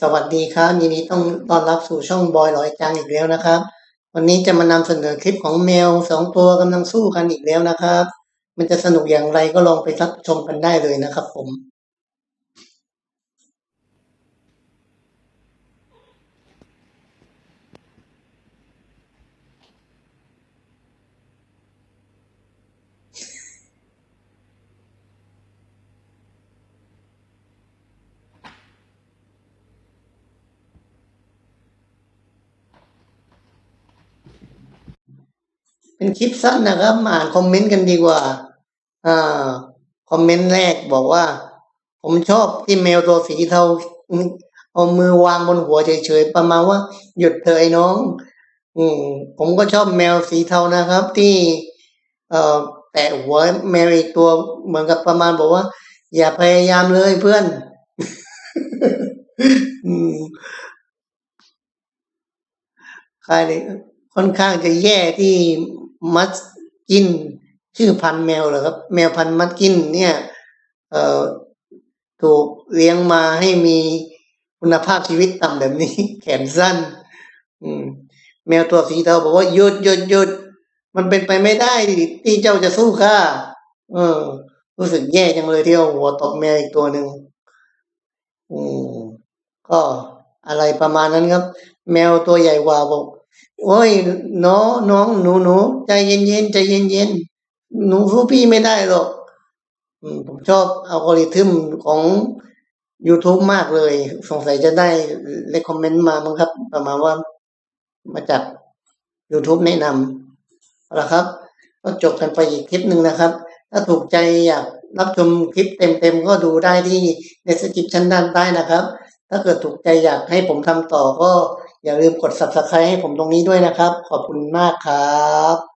สวัสดีครับยินดีต้องต้อนรับสู่ช่องบอยลอยจังอีกแล้วนะครับ วันนี้จะมานำเสนอคลิปของแมวสองตัวกำลังสู้กันอีกแล้วนะครับ มันจะสนุกอย่างไรก็ลองไปรับชมกันได้เลยนะครับผม เป็นคลิปสั้นนะครับมาอ่านคอมเมนต์กันดีกว่า อ่า คอมเมนต์แรกบอกว่า ผมชอบที่แมวตัวสีเทาเอามือวางบนหัวเฉยๆประมาณว่า หยุดเถอะไอ้น้อง อืม ผมก็ชอบแมวสีเทานะครับ ที่ เอ่อแตะหัวแมวอีกตัวเหมือนกับประมาณบอกว่า อย่าพยายามเลยเพื่อน อืมใครเลยค่อนข้างจะแย่ที่ มัสกิน ชื่อพันธุ์แมวเหรอครับ แมวพันธุ์มัสกิน เนี่ยเอ่อถูกเลี้ยงมาให้มีคุณภาพชีวิตต่ำแบบนี้ แขนสั้น อืม แมวตัวสีเทาบอกว่าหยุดหยุดหยุดมันเป็นไปไม่ได้ที่เจ้าจะสู้ข้าเออ รู้สึกแย่จังเลยที่เอาหัวตบแมวอีกตัวหนึ่งอืมก็อะไรประมาณนั้นครับ แมวตัวใหญ่กว่าบอก โอ้ยน้องน้องหนูหนูใจเย็นเย็นใจเย็นเย็นหนูสู้พี่ไม่ได้หรอกผมชอบอัลกอริทึมของ YouTube มากเลย สงสัยจะได้เลคคอมเมนต์มามั้งครับ ประมาณว่ามาจาก YouTube แนะนำเอาละครับ ก็จบกันไปอีกคลิปหนึ่งนะครับ ถ้าถูกใจอยากรับชมคลิปเต็มๆ ก็ดูได้ที่ในสคริปชั้นด้านใต้นะครับ ถ้าเกิดถูกใจอยากให้ผมทำต่อก็ อย่าลืมกด subscribe ให้ผมตรงนี้ด้วยนะครับ ขอบคุณมากครับ